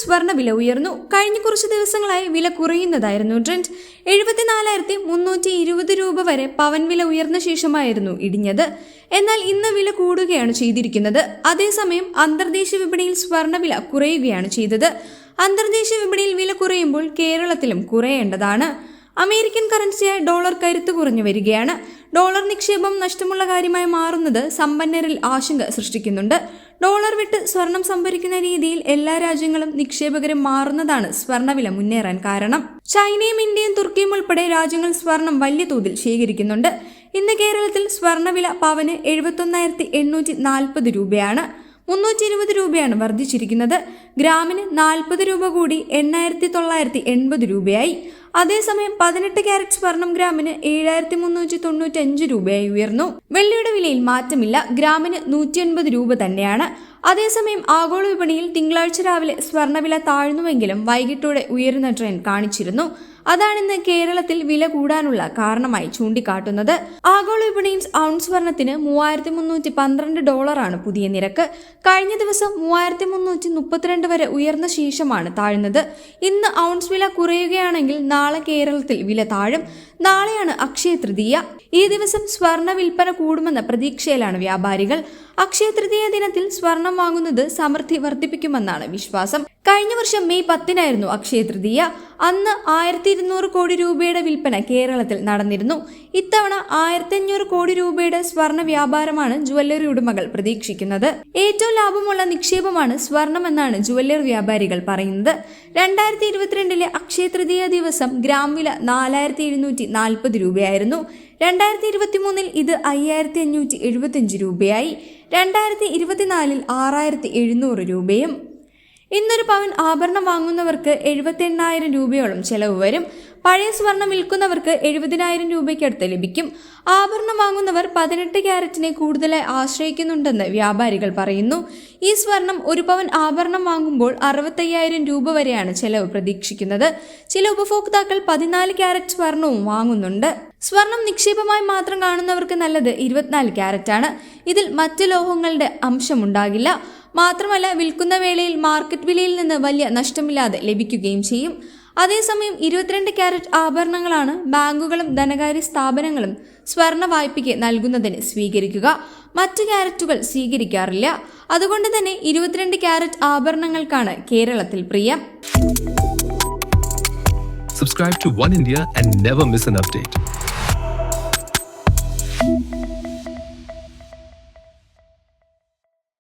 സ്വർണ വില ഉയർന്നു. കഴിഞ്ഞ കുറച്ച് ദിവസങ്ങളായി വില കുറയുന്നതായിരുന്നു ട്രെൻഡ്. എഴുപത്തിനാലായിരത്തി മുന്നൂറ്റി ഇരുപത് രൂപ വരെ പവൻ വില ഉയർന്ന ശേഷമായിരുന്നു ഇടിഞ്ഞത്. എന്നാൽ ഇന്ന് വില കൂടുകയാണ് ചെയ്തിരിക്കുന്നത്. അതേസമയം അന്തർദേശീയ വിപണിയിൽ സ്വർണവില കുറയുകയാണ് ചെയ്തത്. അന്തർദേശീയ വിപണിയിൽ വില കുറയുമ്പോൾ കേരളത്തിലും കുറയേണ്ടതാണ്. അമേരിക്കൻ കറൻസിയായ ഡോളർ കരുത്ത് കുറഞ്ഞു വരികയാണ്. ഡോളർ നിക്ഷേപം നഷ്ടമുള്ള കാര്യമായി മാറുന്നത് സമ്പന്നരിൽ ആശങ്ക സൃഷ്ടിക്കുന്നുണ്ട്. ഡോളർ വിട്ട് സ്വർണം സംഭരിക്കുന്ന രീതിയിൽ എല്ലാ രാജ്യങ്ങളും നിക്ഷേപകരും മാറുന്നതാണ് സ്വർണവില മുന്നേറാൻ കാരണം. ചൈനയും ഇന്ത്യയും തുർക്കിയും ഉൾപ്പെടെ രാജ്യങ്ങൾ സ്വർണം വലിയ തോതിൽ ശേഖരിക്കുന്നുണ്ട്. ഇന്ന് കേരളത്തിൽ സ്വർണവില പവന് എഴുപത്തൊന്നായിരത്തി എണ്ണൂറ്റി നാൽപ്പത് രൂപയാണ്. മുന്നൂറ്റി ഇരുപത് രൂപയാണ് വർദ്ധിച്ചിരിക്കുന്നത്. ഗ്രാമിന് നാൽപ്പത് രൂപ കൂടി എണ്ണായിരത്തി തൊള്ളായിരത്തി എൺപത് രൂപയായി. അതേസമയം പതിനെട്ട് ക്യാരറ്റ് സ്വർണം ഗ്രാമിന് ഏഴായിരത്തി മുന്നൂറ്റി തൊണ്ണൂറ്റി അഞ്ച് രൂപയായി ഉയർന്നു. വെള്ളിയുടെ വിലയിൽ മാറ്റമില്ല. ഗ്രാമിന് നൂറ്റി അൻപത് രൂപ തന്നെയാണ്. അതേസമയം ആഗോള വിപണിയിൽ തിങ്കളാഴ്ച രാവിലെ സ്വർണവില താഴ്ന്നുവെങ്കിലും വൈകിട്ടോടെ ഉയരുന്ന ട്രെൻഡ് കാണിച്ചിരുന്നു. അതാണിന്ന് കേരളത്തിൽ വില കൂടാനുള്ള കാരണമായി ചൂണ്ടിക്കാട്ടുന്നത്. ആഗോള വിപണിയിൽ ഔൺസ് സ്വർണത്തിന് മൂവായിരത്തി മുന്നൂറ്റി പന്ത്രണ്ട് ഡോളറാണ് പുതിയ നിരക്ക്. കഴിഞ്ഞ ദിവസം മൂവായിരത്തി മുന്നൂറ്റി മുപ്പത്തിരണ്ട് വരെ ഉയർന്ന ശേഷമാണ് താഴ്ന്നത്. ഇന്ന് ഔൺസ് വില കുറയുകയാണെങ്കിൽ നാളെ കേരളത്തിൽ വില താഴും. നാളെയാണ് അക്ഷയ തൃതീയ. ഈ ദിവസം സ്വർണ വിൽപ്പന കൂടുമെന്ന പ്രതീക്ഷയിലാണ് വ്യാപാരികൾ. അക്ഷയ തൃതീയ ദിനത്തിൽ സ്വർണം വാങ്ങുന്നത് സമൃദ്ധി വർദ്ധിപ്പിക്കുമെന്നാണ് വിശ്വാസം. കഴിഞ്ഞ വർഷം മെയ് പത്തിനായിരുന്നു അക്ഷയ തൃതീയ. അന്ന് ആയിരത്തി ഇരുന്നൂറ് കോടി രൂപയുടെ വിൽപ്പന കേരളത്തിൽ നടന്നിരുന്നു. ഇത്തവണ ആയിരത്തി അഞ്ഞൂറ് കോടി രൂപയുടെ സ്വർണ വ്യാപാരമാണ് ജുവല്ലറി ഉടമകൾ പ്രതീക്ഷിക്കുന്നത്. ഏറ്റവും ലാഭമുള്ള നിക്ഷേപമാണ് സ്വർണമെന്നാണ് ജുവല്ലറി വ്യാപാരികൾ പറയുന്നത്. രണ്ടായിരത്തി ഇരുപത്തിരണ്ടിലെ അക്ഷയ തൃതീയ ദിവസം ഗ്രാം വില നാലായിരത്തി എഴുന്നൂറ്റി നാൽപ്പത് രൂപയായിരുന്നു. രണ്ടായിരത്തി ഇരുപത്തി മൂന്നിൽ ഇത് അയ്യായിരത്തി അഞ്ഞൂറ്റി എഴുപത്തിയഞ്ച് രൂപയായി. രണ്ടായിരത്തി ഇരുപത്തിനാലിൽ ആറായിരത്തി എഴുന്നൂറ് രൂപയും. ഇന്നൊരു പവൻ ആഭരണം വാങ്ങുന്നവർക്ക് എഴുപത്തി എണ്ണായിരം രൂപയോളം ചെലവ് വരും. പഴയ സ്വർണം വിൽക്കുന്നവർക്ക് എഴുപതിനായിരം രൂപയ്ക്കടുത്ത് ലഭിക്കും. ആഭരണം വാങ്ങുന്നവർ പതിനെട്ട് ക്യാരറ്റിനെ കൂടുതലായി ആശ്രയിക്കുന്നുണ്ടെന്ന് വ്യാപാരികൾ പറയുന്നു. ഈ സ്വർണം ഒരു പവൻ ആഭരണം വാങ്ങുമ്പോൾ അറുപത്തയ്യായിരം രൂപ വരെയാണ് ചെലവ് പ്രതീക്ഷിക്കുന്നത്. ചില ഉപഭോക്താക്കൾ പതിനാല് ക്യാരറ്റ് സ്വർണവും വാങ്ങുന്നുണ്ട്. സ്വർണം നിക്ഷേപമായി മാത്രം കാണുന്നവർക്ക് നല്ലത് ഇരുപത്തിനാല് ആണ് ഇതിൽ മറ്റ് ലോഹങ്ങളുടെ അംശമുണ്ടാകില്ല. മാത്രമല്ല വിൽക്കുന്ന വേളയിൽ മാർക്കറ്റ് വിലയിൽ നിന്ന് വലിയ നഷ്ടമില്ലാതെ ലഭിക്കുകയും ചെയ്യും. അതേസമയം ഇരുപത്തിരണ്ട് ക്യാരറ്റ് ആഭരണങ്ങളാണ് ബാങ്കുകളും ധനകാര്യ സ്ഥാപനങ്ങളും സ്വർണ വായ്പയ്ക്ക് നൽകുന്നതിന് സ്വീകരിക്കുക. മറ്റ് ക്യാരറ്റുകൾ സ്വീകരിക്കാറില്ല. അതുകൊണ്ട് തന്നെ ഇരുപത്തിരണ്ട് ക്യാരറ്റ് ആഭരണങ്ങൾക്കാണ് കേരളത്തിൽ പ്രിയം. Subscribe to One India and never miss an update.